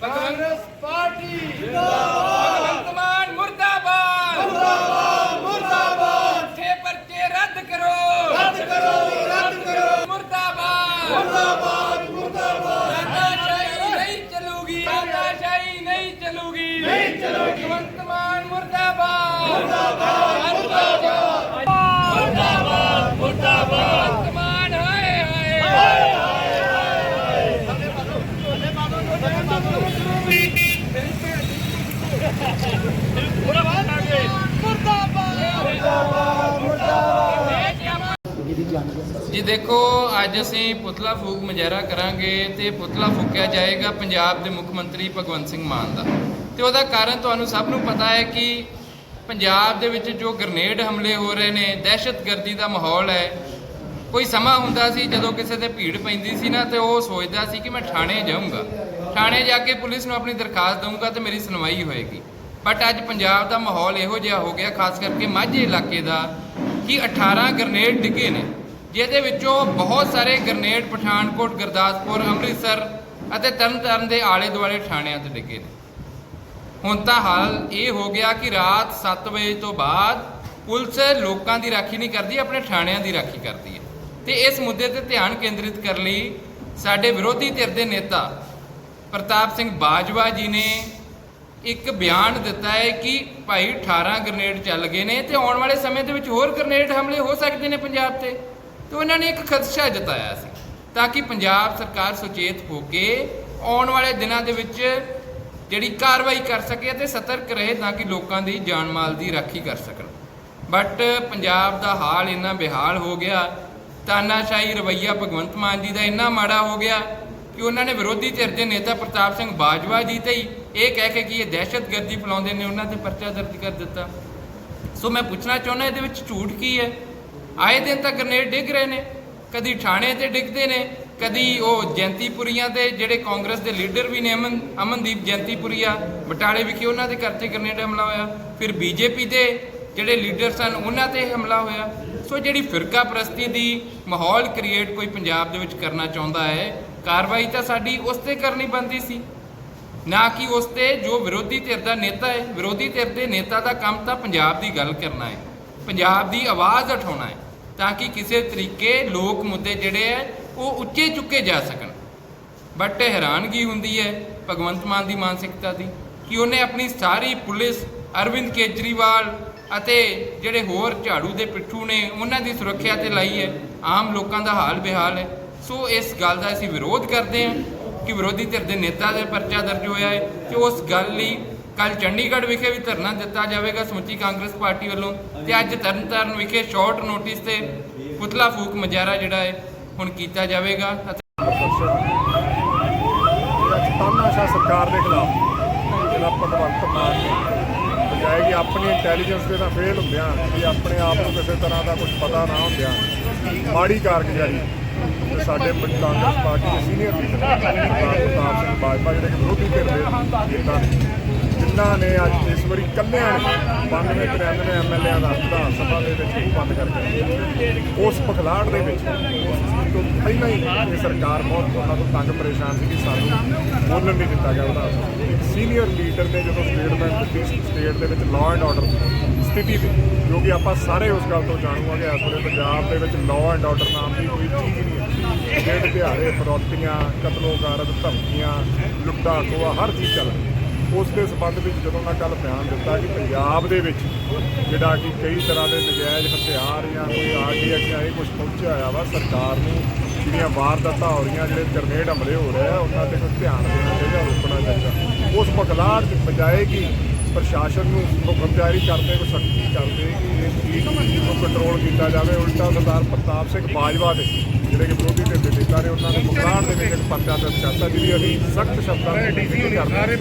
Congress party ਜਿੰਦਾਬਾਦ। ਭਗਵੰਤ ਮਾਨ ਮੁਰਦਾਬਾਦ। ਮੁਰਦਾਬਾਦ ਮੁਰਦਾਬਾਦ। ਠੇ ਪਰਚੇ ਰੱਦ ਕਰੋ। ਰੱਦ ਕਰੋ ਰੱਦ ਕਰੋ। ਮੁਰਦਾਬਾਦ। ਮੁਰਦਾਬਾਦ ਮੁਰਦਾਬਾਦ। ਤਾਨਾਸ਼ਾਹੀ ਨਹੀਂ ਚੱਲੂਗੀ। ਤਾਨਾਸ਼ਾਹੀ ਨਹੀਂ ਚੱਲੂਗੀ। ਨਹੀਂ ਚੱਲੂਗੀ। ਭਗਵੰਤ ਮਾਨ ਮੁਰਦਾਬਾਦ। ਮੁਰਦਾਬਾਦ ਮੁਰਦਾਬਾਦ ਮੁਰਦਾਬਾਦ ਮਾਨ ਹਾਏ ਹਾਏ ਜੀ ਦੇਖੋ, ਅੱਜ ਅਸੀਂ ਪੁਤਲਾ ਫੂਕ ਮੁਜ਼ਾਹਰਾ ਕਰਾਂਗੇ ਤੇ ਪੁਤਲਾ ਫੂਕਿਆ ਜਾਏਗਾ ਪੰਜਾਬ ਦੇ ਮੁੱਖ ਮੰਤਰੀ ਭਗਵੰਤ ਸਿੰਘ ਮਾਨ ਦਾ। ਤੇ ਉਹਦਾ ਕਾਰਨ ਤੁਹਾਨੂੰ ਸਭ ਨੂੰ ਪਤਾ ਹੈ ਕਿ ਪੰਜਾਬ ਦੇ ਵਿੱਚ ਜੋ ਗ੍ਰਨੇਡ ਹਮਲੇ ਹੋ ਰਹੇ ਨੇ, ਦਹਿਸ਼ਤਗਰਦੀ ਦਾ ਮਾਹੌਲ ਹੈ। ਕੋਈ ਸਮਾਂ ਹੁੰਦਾ ਸੀ ਜਦੋਂ ਕਿਸੇ ਤੇ ਭੀੜ ਪੈਂਦੀ ਸੀ ਨਾ, ਤੇ ਉਹ ਸੋਚਦਾ ਸੀ ਕਿ ਮੈਂ ਥਾਣੇ ਜਾਊਂਗਾ। ਥਾਣੇ ਜਾ ਕੇ ਪੁਲਿਸ ਨੂੰ ਆਪਣੀ ਦਰਖਾਸਤ ਦਊਂਗਾ ਤੇ ਮੇਰੀ ਸੁਣਵਾਈ ਹੋਏਗੀ। ਬਟ ਅੱਜ ਪੰਜਾਬ ਦਾ ਮਾਹੌਲ ਇਹੋ ਜਿਹਾ ਹੋ ਗਿਆ, ਖਾਸ ਕਰਕੇ ਮਾਝੇ ਇਲਾਕੇ ਦਾ, ਕਿ 18 ਗ੍ਰਨੇਡ ਡਿੱਗੇ ਨੇ। ਜਿਹਦੇ ਵਿੱਚੋਂ ਬਹੁਤ ਸਾਰੇ ਗ੍ਰਨੇਡ, ਪਠਾਨਕੋਟ, ਗੁਰਦਾਸਪੁਰ, ਅੰਮ੍ਰਿਤਸਰ ਅਤੇ ਤਰਨਤਾਰਨ ਦੇ ਆਲੇ ਦੁਆਲੇ ਥਾਣਿਆਂ ਤੇ ਡਿੱਗੇ ਨੇ। ਹੁਣ ਤਾਂ ਹਾਲ ਇਹ ਹੋ ਗਿਆ ਕਿ ਰਾਤ 7 ਵਜੇ ਤੋਂ ਬਾਅਦ ਪੁਲਿਸ ਲੋਕਾਂ ਦੀ ਰਾਖੀ ਨਹੀਂ ਕਰਦੀ, ਆਪਣੇ ਥਾਣਿਆਂ ਦੀ ਰਾਖੀ ਕਰਦੀ ਹੈ। ਤੇ ਇਸ ਮੁੱਦੇ ਤੇ ਧਿਆਨ ਕੇਂਦਰਿਤ ਕਰਨ ਲਈ ਸਾਡੇ ਵਿਰੋਧੀ ਧਿਰ ਦੇ ਨੇਤਾ ਪ੍ਰਤਾਪ ਸਿੰਘ ਬਾਜਵਾ ਜੀ ਨੇ ਇੱਕ ਬਿਆਨ ਦਿੱਤਾ ਹੈ ਕਿ ਭਾਈ 18 ਗ੍ਰਨੇਡ ਚੱਲ ਗਏ ਨੇ ਤੇ ਆਉਣ ਵਾਲੇ ਸਮੇਂ ਦੇ ਵਿੱਚ ਹੋਰ ਗ੍ਰਨੇਡ ਹਮਲੇ ਹੋ ਸਕਦੇ ਨੇ ਪੰਜਾਬ ਤੇ। ਤੇ ਉਹਨਾਂ ਨੇ ਇੱਕ ਖਦਸ਼ਾ ਜਤਾਇਆ ਸੀ ਤਾਂ ਕਿ ਪੰਜਾਬ ਸਰਕਾਰ ਸੁਚੇਤ ਹੋ ਕੇ ਆਉਣ ਵਾਲੇ ਦਿਨਾਂ ਦੇ ਵਿੱਚ ਜਿਹੜੀ ਕਾਰਵਾਈ ਕਰ ਸਕੇ ਅਤੇ ਸਤਰਕ ਰਹੇ ਤਾਂ ਕਿ ਲੋਕਾਂ ਦੀ ਜਾਨ ਮਾਲ ਦੀ ਰਾਖੀ ਕਰ ਸਕਣ। ਬਟ ਪੰਜਾਬ ਦਾ ਹਾਲ ਇੰਨਾ ਬਿਹਾਲ ਹੋ ਗਿਆ, ਤਾਨਾਸ਼ਾਹੀ ਰਵਈਆ ਭਗਵੰਤ ਮਾਨ ਜੀ ਦਾ ਇੰਨਾ ਮਾੜਾ ਹੋ ਗਿਆ ਕਿ ਉਹਨਾਂ ਨੇ ਵਿਰੋਧੀ ਧਿਰ ਦੇ ਨੇਤਾ ਪ੍ਰਤਾਪ ਸਿੰਘ ਬਾਜਵਾ ਜੀ ਤੇ ਹੀ ਇਹ ਕਹਿ ਕੇ ਕਿ ਇਹ ਦਹਿਸ਼ਤਗਰਦੀ ਫੈਲਾਉਂਦੇ ਨੇ, ਉਹਨਾਂ ਤੇ ਪਰਚਾ ਦਰਜ ਕਰ ਦਿੱਤਾ। ਸੋ ਮੈਂ ਪੁੱਛਣਾ ਚਾਹੁੰਦਾ ਇਹਦੇ ਵਿੱਚ ਝੂਠ ਕੀ ਹੈ? ਆਏ ਦਿਨ ਤਾਂ ਗ੍ਰਨੇਡ ਡਿੱਗ ਰਹੇ ਨੇ, ਕਦੀ ਥਾਣੇ ਤੇ ਡਿੱਗਦੇ ਨੇ, ਕਦੀ ਉਹ ਜੈਂਤੀਪੁਰੀਆਂ ਤੇ ਜਿਹੜੇ ਕਾਂਗਰਸ ਦੇ ਲੀਡਰ ਵੀ ਨੇ, ਅਮਨ, ਅਮਨਦੀਪ ਜੈਂਤੀਪੁਰੀਆ, ਬਟਾਲੇ ਵਿਖੇ ਉਹਨਾਂ ਦੇ ਘਰ ਤੇ ਗ੍ਰਨੇਡ ਹਮਲਾ ਹੋਇਆ, ਫਿਰ ਬੀਜੇਪੀ ਦੇ ਜਿਹੜੇ ਲੀਡਰ ਸਨ ਉਹਨਾਂ ਤੇ ਹਮਲਾ ਹੋਇਆ। ਸੋ ਜਿਹੜੀ ਫਿਰਕਾ ਪ੍ਰਸਤੀ ਦੀ ਮਾਹੌਲ ਕ੍ਰੀਏਟ ਕੋਈ ਪੰਜਾਬ ਦੇ ਵਿੱਚ ਕਰਨਾ ਚਾਹੁੰਦਾ ਹੈ, ਕਾਰਵਾਈ ਤਾਂ ਸਾਡੀ ਉਸ ਤੇ ਕਰਨੀ ਬੰਦੀ ਸੀ। ਨਾ ਕਿ ਉਸ ਤੇ ਜੋ ਵਿਰੋਧੀ ਧਿਰ ਦਾ ਨੇਤਾ ਹੈ, ਵਿਰੋਧੀ ਧਿਰ ਦੇ ਨੇਤਾ ਦਾ ਕੰਮ ਤਾਂ ਪੰਜਾਬ ਦੀ ਗੱਲ ਕਰਨਾ ਹੈ, ਪੰਜਾਬ ਦੀ ਆਵਾਜ਼ ਉਠਾਉਣਾ ਹੈ। ਤਾਂ ਕਿ ਕਿਸੇ ਤਰੀਕੇ ਲੋਕ ਮੁੱਦੇ ਜਿਹੜੇ ਹੈ ਉਹ ਉੱਚੇ ਚੁੱਕੇ ਜਾ ਸਕਣ। ਬਟ ਹੈਰਾਨਗੀ ਹੁੰਦੀ ਹੈ ਭਗਵੰਤ ਮਾਨ ਦੀ ਮਾਨਸਿਕਤਾ ਦੀ, ਕਿ ਉਹਨੇ ਆਪਣੀ ਸਾਰੀ ਪੁਲਿਸ, ਅਰਵਿੰਦ ਕੇਜਰੀਵਾਲ ਅਤੇ ਜਿਹੜੇ ਹੋਰ ਝਾੜੂ ਦੇ ਪਿੱਠੂ ਨੇ, ਉਹਨਾਂ ਦੀ ਸੁਰੱਖਿਆ ਤੇ ਲਾਈ ਹੈ ਆਮ ਲੋਕਾਂ ਦਾ ਹਾਲ ਬਿਹਾਲ ਹੈ ਸੋ ਇਸ ਗੱਲ ਦਾ ਅਸੀਂ ਵਿਰੋਧ ਕਰਦੇ ਹਾਂ ਕਿ ਵਿਰੋਧੀ ਧਿਰ ਦੇ ਨੇਤਾ ਦੇ ਪਰਚਾ ਦਰਜ ਹੋਇਆ ਹੈ ਤੇ ਉਸ ਗੱਲ ਲਈ ਕੱਲ ਚੰਡੀਗੜ੍ਹ ਵਿਖੇ ਵੀ ਧਰਨਾ ਦਿੱਤਾ ਜਾਵੇਗਾ ਸਮੁੱਚੀ ਕਾਂਗਰਸ ਪਾਰਟੀ ਵੱਲੋਂ ਤੇ ਅੱਜ ਤਰਨਤਾਰਨ ਵਿਖੇ ਸ਼ਾਰਟ ਨੋਟਿਸ ਤੇ ਪੁਤਲਾ ਫੂਕ ਮੁਜ਼ਾਹਰਾ ਜਿਹੜਾ ਹੈ, ਹੁਣ ਕੀਤਾ ਜਾਵੇਗਾ ਅਤੇ ਸਰਕਾਰ ਦੇ ਖਿਲਾਫ ਜਿਹੜਾ ਭਗਵੰਤ ਮਾਨ ਬਜਾਏ ਕਿ ਆਪਣੀ ਇੰਟੈਲੀਜੈਂਸ ਦੇ ਨਾਲ ਫੇਲ ਹੁੰਦਿਆਂ ਕਿ ਆਪਣੇ ਆਪ ਨੂੰ ਕਿਸੇ ਤਰ੍ਹਾਂ ਦਾ ਕੁਝ ਪਤਾ ਨਾ ਹੁੰਦਿਆਂ ਮਾੜੀ ਕਾਰਗੁਜ਼ਾਰੀ। ਸਾਡੇ ਕਾਂਗਰਸ ਪਾਰਟੀ ਦੇ ਸੀਨੀਅਰ ਲੀਡਰ ਸਰਦਾਰ ਪ੍ਰਤਾਪ ਸਿੰਘ ਬਾਜਵਾ ਜਿਹੜੇ ਵਿਰੋਧੀ ਧਿਰ ਦੇ ਨੇਤਾ ਜਿਨ੍ਹਾਂ ਨੇ ਅੱਜ ਇਸ ਵਾਰੀ ਕੱਲਿਆਂ ਨੇ 92 93 ਐਮਐਲਏਆਂ ਦਾ ਵਿਧਾਨ ਸਭਾ ਦੇ ਵਿੱਚ ਮੂੰਹ ਬੰਦ ਕਰਕੇ ਉਸ ਪਖਲਾੜ ਦੇ ਵਿੱਚ ਉਸ ਚੀਜ਼ ਤੋਂ ਪਹਿਲਾਂ ਹੀ ਇਹ ਸਰਕਾਰ ਬਹੁਤ ਉਹਨਾਂ ਤੋਂ ਤੰਗ ਪਰੇਸ਼ਾਨ ਸੀ ਕਿ ਸਾਨੂੰ ਬੋਲਣ ਨਹੀਂ ਦਿੱਤਾ ਗਿਆ ਉਹਦਾ। ਇੱਕ ਸੀਨੀਅਰ ਲੀਡਰ ਨੇ ਜਦੋਂ ਸਟੇਟਮੈਂਟ ਦਿੱਤੀ ਸਟੇਟ ਦੇ ਵਿੱਚ ਲਾਅ ਐਂਡ ਆਰਡਰ ਸਥਿਤੀ ਦੀ, ਜੋ ਕਿ ਆਪਾਂ ਸਾਰੇ ਉਸ ਗੱਲ ਤੋਂ ਜਾਣੂ ਹਾਂ ਕਿ ਇਸ ਵੇਲੇ ਪੰਜਾਬ ਦੇ ਵਿੱਚ ਲਾਅ ਐਂਡ ਆਰਡਰ ਨਾਮ ਦੀ ਕੋਈ ਚੀਜ਼ ਨਹੀਂ ਹੈ। ਜਿਹੜੇ ਦਿਹਾੜੇ ਫਰੋਤੀਆਂ ਕਤਲੋਗਾਰਦ ਧਮਕੀਆਂ ਲੁੱਟਾ ਖੋਆ ਹਰ ਚੀਜ਼ ਚੱਲ ਰਹੀ ਉਸ ਦੇ ਸੰਬੰਧ ਵਿੱਚ ਜਦੋਂ ਮੈਂ ਕੱਲ ਬਿਆਨ ਦਿੱਤਾ ਕਿ ਪੰਜਾਬ ਦੇ ਵਿੱਚ ਜਿਹੜਾ ਕਿ ਕਈ ਤਰ੍ਹਾਂ ਦੇ ਨਜਾਇਜ਼ ਹਥਿਆਰ ਜਾਂ ਕੋਈ ਆਰਡੀਐਕਸ ਜਾਂ ਇਹ ਕੁਝ ਪਹੁੰਚਿਆ ਹੋਇਆ ਵਾ, ਸਰਕਾਰ ਨੂੰ ਜਿਹੜੀਆਂ ਵਾਰਦਾਤਾਂ ਹੋ ਰਹੀਆਂ, ਜਿਹੜੇ ਗ੍ਰਨੇਡ ਹਮਲੇ ਹੋ ਰਹੇ ਆ, ਉਹਨਾਂ ਤੇ ਕੋਈ ਧਿਆਨ ਦੇਣਾ ਚਾਹੀਦਾ, ਰੋਕਣਾ ਚਾਹੀਦਾ। ਉਸ ਬਕਲਾਰ ਦੀ ਬਜਾਏ ਕਿ ਪ੍ਰਸ਼ਾਸਨ ਨੂੰ ਹੁਕਮਜਾਰੀ ਕਰਦੇ, ਕੋਈ ਸਖਤੀ ਕਰਦੇ ਕਿ ਇਸ ਚੀਜ਼ ਨੂੰ ਕੰਟਰੋਲ ਕੀਤਾ ਜਾਵੇ। ਉਲਟਾ ਸਰਦਾਰ ਪ੍ਰਤਾਪ ਸਿੰਘ ਬਾਜਵਾ ਦੇ ਜਿਹੜੇ ਕਿ ਵਿਰੋਧੀ ਧਿਰ ਦੇ ਨੇਤਾ ਨੇ, ਉਹਨਾਂ ਨੇ ਬਕਲਾਰ ਦੇ ਵਿੱਚ ਇੱਕ ਪਰਚਾ ਦਰਜ ਕਰਤਾ ਜਿਹਦੀ ਅਸੀਂ ਸਖਤ ਸ਼ਬਦਾਂ ਵਿੱਚ ਕਰਦੇ